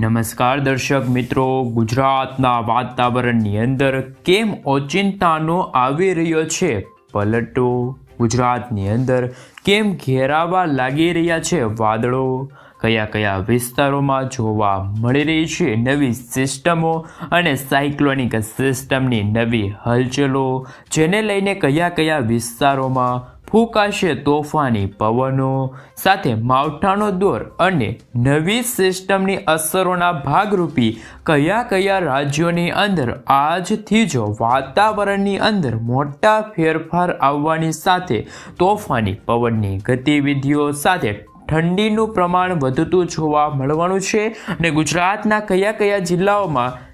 નમસ્કાર દર્શક મિત્રો, ગુજરાતના વાતાવરણની અંદર કેમ ઓચિંતાનો આવી રહ્યો છે? પલટો, ગુજરાતની અંદર કેમ ઘેરાવા લાગી રહ્યા છે વાદળો? કયા કયા વિસ્તારોમાં જોવા મળી રહી છે નવી સિસ્ટમો અને સાયક્લોનિક સિસ્ટમની નવી હલચલો? જેને લઈને કયા કયા વિસ્તારોમાં ફૂંકાશે તોફાની પવનો. સાથે માવઠાનો દોર અને નવી સિસ્ટમની અસરોના ભાગરૂપી કયા કયા રાજ્યોની અંદર આજથી જ વાતાવરણની અંદર મોટા ફેરફાર આવવાની સાથે તોફાની પવનની ગતિવિધિઓ સાથે ઠંડીનું પ્રમાણ વધતું જોવા મળવાનું છે. અને ગુજરાતના કયા કયા જિલ્લાઓમાં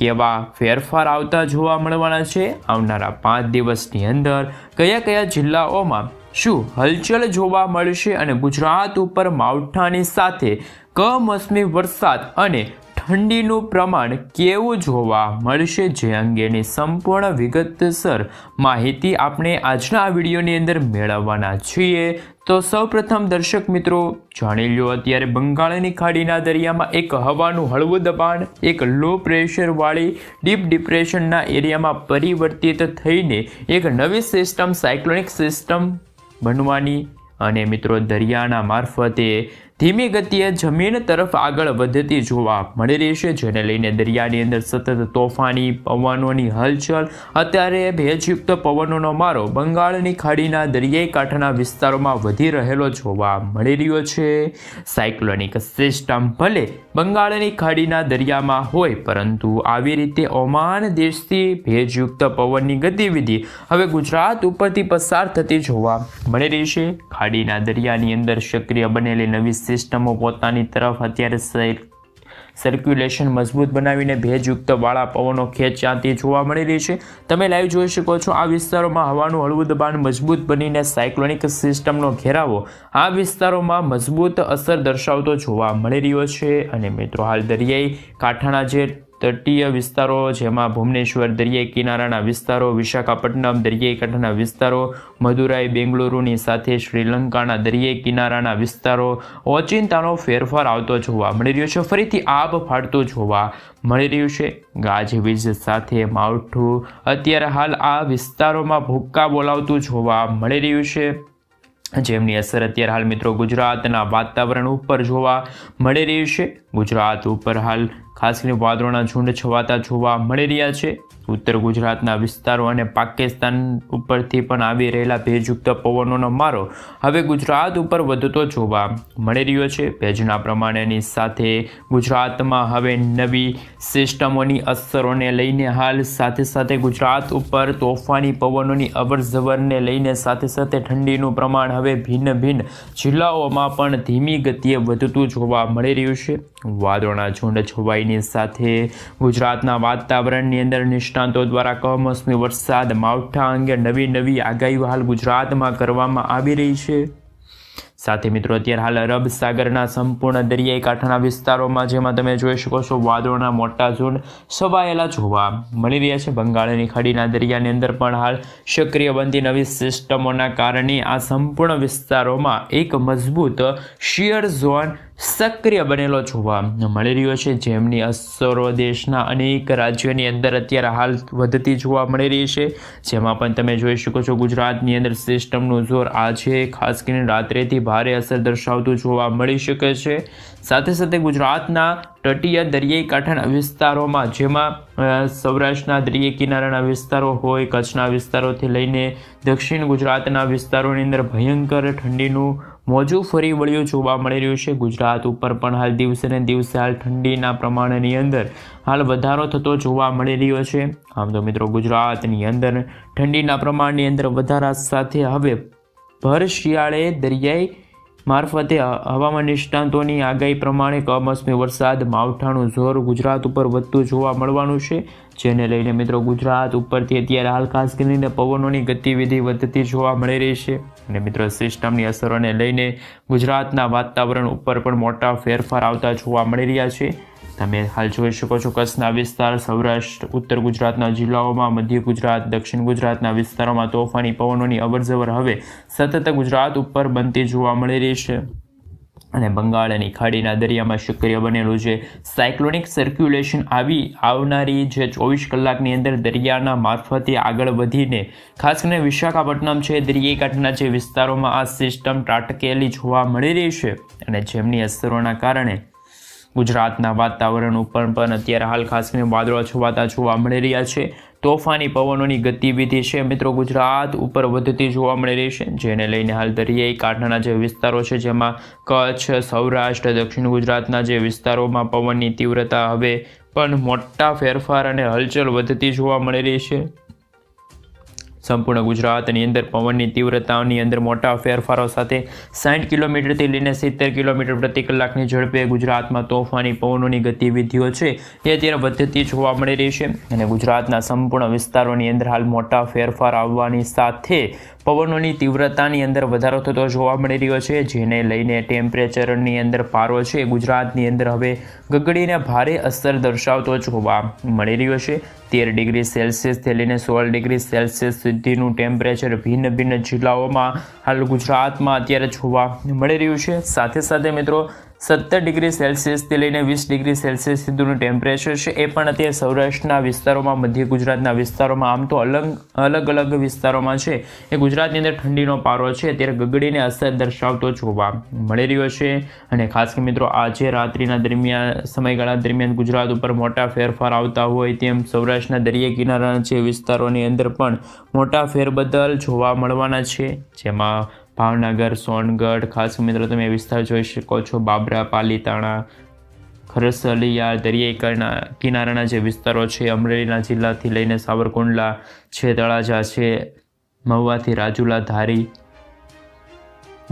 કેવા ફેરફાર આવતા જોવા મળવાના છે? આવનારા પાંચ દિવસની અંદર કયા કયા જિલ્લાઓમાં શું હલચલ જોવા મળશે અને ગુજરાત ઉપર માવઠાની સાથે કમોસમી વરસાદ અને ઠંડીનું પ્રમાણ કેવું જોવા મળશે જે અંગેની સંપૂર્ણ વિગતસર માહિતી આપણે આજના વિડીયોની અંદર મેળવવાના છીએ. તો સૌપ્રથમ દર્શક મિત્રો, જાણી લો અત્યારે બંગાળની ખાડીના દરિયામાં એક હવાનું હળવું દબાણ, એક લો પ્રેશરવાળી ડીપ ડિપ્રેશનના એરિયામાં પરિવર્તિત થઈને એક નવી સિસ્ટમ સાયક્લોનિક સિસ્ટમ બનવાની. અને મિત્રો, દરિયાના મારફતે ધીમી ગતિએ જમીન તરફ આગળ વધતી જોવા મળી રહી છે, જેને લઈને દરિયાની અંદર સતત તોફાની, પવનોની હલચલ. અત્યારે ભેજયુક્ત પવનોનો મારો બંગાળની ખાડીના દરિયાઈ કાંઠાના વિસ્તારોમાં વધી રહેલો જોવા મળી રહ્યો છે. સાયક્લોનિક સિસ્ટમ ભલે બંગાળની ખાડીના દરિયામાં હોય, પરંતુ આવી રીતે ઓમાન દેશથી ભેજયુક્ત પવનની ગતિવિધિ હવે ગુજરાત ઉપરથી પસાર થતી જોવા મળી રહી છે. ખાડીના દરિયાની અંદર સક્રિય બનેલી નવી સિસ્ટમો પોતાની તરફ અત્યારે સર- સર્ક્યુલેશન મજબૂત બનાવીને ભેજયુક્ત વાળા પવનો ખેંચાતી જોવા મળી રહી છે. તમે લાઈવ જોઈ શકો છો, આ વિસ્તારોમાં હવાનું હળવું દબાણ મજબૂત બનીને સાયક્લોનિક સિસ્ટમનો ઘેરાવો આ વિસ્તારોમાં મજબૂત અસર દર્શાવતો જોવા મળી રહ્યો છે. અને મિત્રો, હાલ દરિયાઈ કાંઠાના જે તટીય વિસ્તારો, જેમાં ભુવનેશ્વર દરિયાઈ કિનારાના વિસ્તારો, વિશાખાપટ્ટનમ દરિયાઈ કાંઠાના વિસ્તારો, મદુરાઈ બેંગલુરુની સાથે શ્રીલંકાના દરિયાઈ કિનારાના વિસ્તારો, ઓચિંતાનો ફેરફાર આવતો જોવા મળી રહ્યો છે. ફરીથી આબ ફાટતો જોવા મળી રહ્યું છે. ગાજવીજ સાથે માવઠું, અત્યારે હાલ આ વિસ્તારોમાં ભૂક્કા બોલાવતું જોવા મળી રહ્યું છે. જેમની અસર અત્યારે હાલ મિત્રો ગુજરાતના વાતાવરણ ઉપર જોવા મળી રહ્યું છે. ગુજરાત ઉપર હાલ ખાસ કરીને વાદળોના ઝુંડ છવાતા જોવા મળી રહ્યા છે. ઉત્તર ગુજરાતના વિસ્તારો અને પાકિસ્તાન ઉપરથી પણ આવી રહેલા ભેજયુક્ત પવનોનો મારો હવે ગુજરાત ઉપર વધતો જોવા મળી રહ્યો છે. ભેજના પ્રમાણેની સાથે ગુજરાતમાં હવે નવી સિસ્ટમોની અસરોને લઈને હાલ સાથે સાથે ગુજરાત ઉપર તોફાની પવનોની અવરજવરને લઈને સાથે સાથે ઠંડીનું પ્રમાણ હવે ભિન્ન ભિન્ન જિલ્લાઓમાં પણ ધીમી ગતિએ વધતું જોવા મળી રહ્યું છે. વાદળોના ઝુંડ છવાઈની સાથે ગુજરાતના વાતાવરણની અંદર નિષ્ણાંતો દ્વારા કમોસમી વરસાદ માવઠા અંગે નવી નવી આગાહીઓ હાલ ગુજરાતમાં કરવામાં આવી રહી છે. સાથે મિત્રો, અત્યારે હાલ અરબ સાગરના સંપૂર્ણ દરિયાઈ કાંઠાના વિસ્તારોમાં, જેમાં તમે જોઈ શકો છો, વાદળોના મોટા ઝુંડ છવાયેલા જોવા મળી રહ્યા છે. બંગાળની ખાડીના દરિયાની અંદર પણ હાલ સક્રિય બનતી નવી સિસ્ટમોના કારણે આ સંપૂર્ણ વિસ્તારોમાં એક મજબૂત શિયર ઝોન સક્રિય બનેલો જોવા મળી રહ્યો છે. જેમની અસરો દેશના અનેક રાજ્યોની અંદર અત્યારે હાલ વધતી જોવા મળી રહી છે. જેમાં પણ તમે જોઈ શકો છો ગુજરાતની અંદર સિસ્ટમનું જોર આજે ખાસ કરીને રાત્રેથી ભારે અસર દર્શાવતું જોવા મળી શકે છે. સાથે સાથે ગુજરાતના તટીય દરિયાઈ કાંઠાના વિસ્તારોમાં, જેમાં સૌરાષ્ટ્રના દરિયાઈ કિનારાના વિસ્તારો હોય, કચ્છના વિસ્તારોથી લઈને દક્ષિણ ગુજરાતના વિસ્તારોની અંદર ભયંકર ઠંડીનું મોજું ફરી વળ્યું જોવા મળી રહ્યું છે. ગુજરાત ઉપર પણ હાલ દિવસે ને દિવસે હાલ ઠંડીના પ્રમાણની અંદર હાલ વધારો થતો જોવા મળી રહ્યો છે. આમ તો મિત્રો, ગુજરાતની અંદર ઠંડીના પ્રમાણની અંદર વધારા સાથે હવે ભર શિયાળે દરિયાઈ મારફતે હવામાન નિષ્ણાંતોની આગાહી પ્રમાણે કમોસમી વરસાદ, માવઠાનું જોર ગુજરાત ઉપર વધતું જોવા મળવાનું છે, જેને લઈને મિત્રો ગુજરાત ઉપરથી અત્યારે હાલ ખાસ કરીને પવનોની ગતિવિધિ વધતી જોવા મળી રહી છે. અને મિત્રો સિસ્ટમની અસરોને લઈને ગુજરાતના વાતાવરણ ઉપર પણ મોટા ફેરફાર આવતા જોવા મળી રહ્યા છે. તમે હાલ જોઈ શકો છો કચ્છના વિસ્તાર, સૌરાષ્ટ્ર, ઉત્તર ગુજરાતના જિલ્લાઓમાં, મધ્ય ગુજરાત, દક્ષિણ ગુજરાતના વિસ્તારોમાં તોફાની, પવનોની અવરજવર હવે સતત ગુજરાત ઉપર બનતી જોવા મળી રહી છે. અને બંગાળની ખાડીના દરિયામાં સક્રિય બનેલું છે સાયક્લોનિક સર્ક્યુલેશન આવી આવનારી જે ચોવીસ કલાકની અંદર દરિયાના મારફતે આગળ વધીને, ખાસ કરીને વિશાખાપટ્ટનમ છે દરિયાઈકાંઠના જે વિસ્તારોમાં આ સિસ્ટમ ત્રાટકેલી જોવા મળી રહી છે. અને જેમની અસરોના કારણે ગુજરાતના વાતાવરણ ઉપર પણ અત્યારે હાલ ખાસ કરીને વાદળો છવાતા જોવા મળી રહ્યા છે. તોફાની પવનોની ગતિવિધિ છે. મિત્રો, ગુજરાત ઉપર વધતી જોવા મળી રહી છે. જેને લઈને હાલ દરિયાઈ કાંઠાના જે વિસ્તારો છે, જેમાં કચ્છ, સૌરાષ્ટ્ર, દક્ષિણ ગુજરાતના જે વિસ્તારોમાં પવનની તીવ્રતા હવે પણ મોટા ફેરફાર અને હલચલ વધતી જોવા મળી રહી છે. સંપૂર્ણ ગુજરાતની અંદર પવનની તીવ્રતાની અંદર મોટા ફેરફારો સાથે સાઠ કિલોમીટરથી લઈને સિત્તેર કિલોમીટર પ્રતિ કલાકની ઝડપે ગુજરાતમાં તોફાની પવનોની ગતિવિધિઓ છે. એ અત્યારે વધતી જોવા મળી રહી છે. અને ગુજરાતના સંપૂર્ણ વિસ્તારોની અંદર હાલ મોટા ફેરફાર આવવાની સાથે પવનોની તીવ્રતાની અંદર વધારો થતો જોવા મળી રહ્યો છે, જેને લઈને ટેમ્પરેચરની અંદર પારો છે. ગુજરાતની અંદર હવે ગગડીને ભારે અસર દર્શાવતો જોવા મળી રહ્યો છે. તેર ડિગ્રી સેલ્સિયસથી લઈને સોળ ડિગ્રી સેલ્સિયસ સુધીનું ટેમ્પરેચર ભિન્ન ભિન્ન જિલ્લાઓમાં હાલ ગુજરાતમાં અત્યારે જોવા મળી રહ્યું છે. સાથે સાથે મિત્રો સત્તર ડિગ્રી સેલ્સિયસથી લઈને વીસ ડિગ્રી સેલ્સિયસ સુધીનું ટેમ્પરેચર છે. એ પણ અત્યારે સૌરાષ્ટ્રના વિસ્તારોમાં, મધ્ય ગુજરાતના વિસ્તારોમાં, આમ તો અલગ અલગ અલગ વિસ્તારોમાં છે. એ ગુજરાતની અંદર ઠંડીનો પારો છે. અત્યારે ગગડીને અસર દર્શાવતો જોવા મળી રહ્યો છે. અને ખાસ કે મિત્રો, આજે રાત્રિના દરમિયાન, સમયગાળા દરમિયાન ગુજરાત ઉપર મોટા ફેરફાર આવતા હોય તેમ સૌરાષ્ટ્રના દરિયા કિનારાના જે વિસ્તારોની અંદર પણ મોટા ફેરબદલ જોવા મળવાના છે. જેમાં ભાવનગર, સોનગઢ, ખાસ મિત્રો તમે વિસ્તાર જોઈ શકો છો. બાબરા, પાલીતાણા, ખરસલિયા, દરિયાઈકરના કિનારાના જે વિસ્તારો છે, અમરેલીના જિલ્લાથી લઈને સાવરકુંડલા છે તળાજા છે, મહુવાથી રાજુલા, ધારી,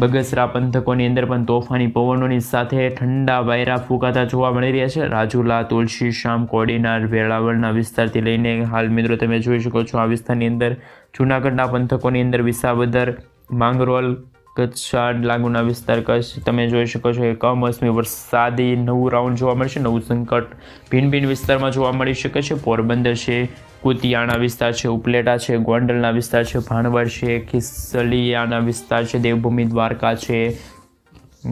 બગસરા પંથકોની અંદર પણ તોફાની પવનોની સાથે ઠંડા વાયરા ફૂંકાતા જોવા મળી રહ્યા છે. રાજુલા, તુલસી શ્યામ કોડીનાર, વેળાવળના વિસ્તારથી લઈને હાલ મિત્રો તમે જોઈ શકો છો, આ વિસ્તારની અંદર જૂનાગઢના પંથકોની અંદર વિસાવદર માંગરોલ કચ્છાડ લાગુના વિસ્તાર, કચ્છ. તમે જોઈ શકો છો કે કમોસમી વરસાદી નવું રાઉન્ડ જોવા મળશે નવું સંકટ ભિન્ન ભિન્ન વિસ્તારમાં જોવા મળી શકે છે. પોરબંદર છે, કુતિયાણા વિસ્તાર છે, ઉપલેટા છે, ગોંડલના વિસ્તાર છે, ભાણવડ છે, ખિસલિયાના વિસ્તાર છે, દેવભૂમિ દ્વારકા છે.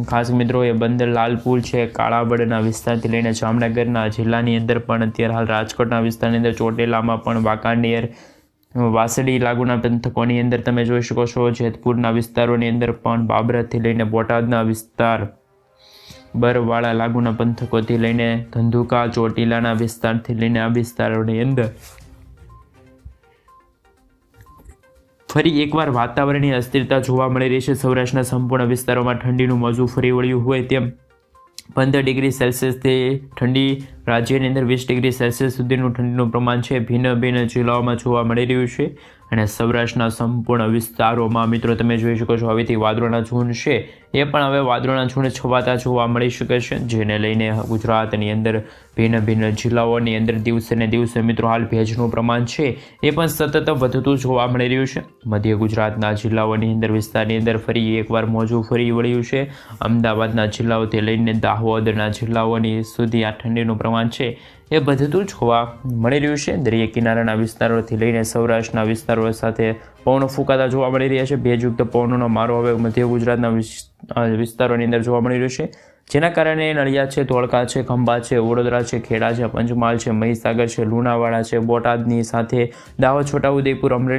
ખાસ મિત્રો, એ બંદર લાલપુર છે, કાળાબડના વિસ્તારથી લઈને જામનગરના જિલ્લાની અંદર પણ અત્યારે હાલ રાજકોટના વિસ્તારની અંદર ચોટેલામાં પણ વાંકાનેર વાસડી લાગુના પંથકોની અંદર તમે જોઈ શકો છો, જેતપુરના વિસ્તારોની અંદર પણ બાબરાથી લઈને બોટાદના વિસ્તાર, બરવાળા લાગુના પંથકોથી લઈને ધંધુકા, ચોટીલાના વિસ્તારથી લઈને આ વિસ્તારોની અંદર. ફરી એકવાર વાતાવરણની અસ્થિરતા જોવા મળી રહી છે. સૌરાષ્ટ્રના સંપૂર્ણ વિસ્તારોમાં ઠંડીનું મોજું ફરી વળ્યું હોય તેમ પંદર ડિગ્રી સેલ્સિયસથી ઠંડી રાજ્યની અંદર વીસ ડિગ્રી સેલ્સિયસ સુધીનું ઠંડીનું પ્રમાણ છે. ભિન્ન ભિન્ન જિલ્લાઓમાં જોવા મળી રહ્યું છે અને સૌરાષ્ટ્રના સંપૂર્ણ વિસ્તારોમાં મિત્રો તમે જોઈ શકો છો હવેથી વાદળોના ઝુંડ છે. એ પણ હવે વાદળોના ઝુંડ છવાતા જોવા મળી શકે છે. જેને લઈને ગુજરાતની અંદર ભિન્ન ભિન્ન જિલ્લાઓની અંદર દિવસે ને દિવસે મિત્રો હાલ ભેજનું પ્રમાણ છે. એ પણ સતત વધતું જોવા મળી રહ્યું છે. મધ્ય ગુજરાતના જિલ્લાઓની અંદર વિસ્તારની અંદર ફરી એકવાર મોજું ફરી વળ્યું છે. અમદાવાદના જિલ્લાઓથી લઈને દાહોદના જિલ્લાઓની સુધી આ ઠંડીનું પ્રમાણ છે. એ જ જોવા મળી રહ્યું છે. દરિયા કિનારાના વિસ્તારોથી લઈને સૌરાષ્ટ્રના વિસ્તારો સાથે પવનો ફૂંકાતા જોવા મળી રહ્યા છે. ભેજયુક્ત પવનોનો મારો હવે મધ્ય ગુજરાતના વિસ- વિસ્તારોની અંદર જોવા મળી રહ્યો છે. જેના કારણે નડિયાદ છે, ધોળકા છે, ખંભા છે, વડોદરા છે, ખેડા છે, પંચમહાલ છે, મહીસાગર છે, લુણાવાડા છે, બોટાદની સાથે દાહોદ, છોટાઉદેપુર, અમરેલી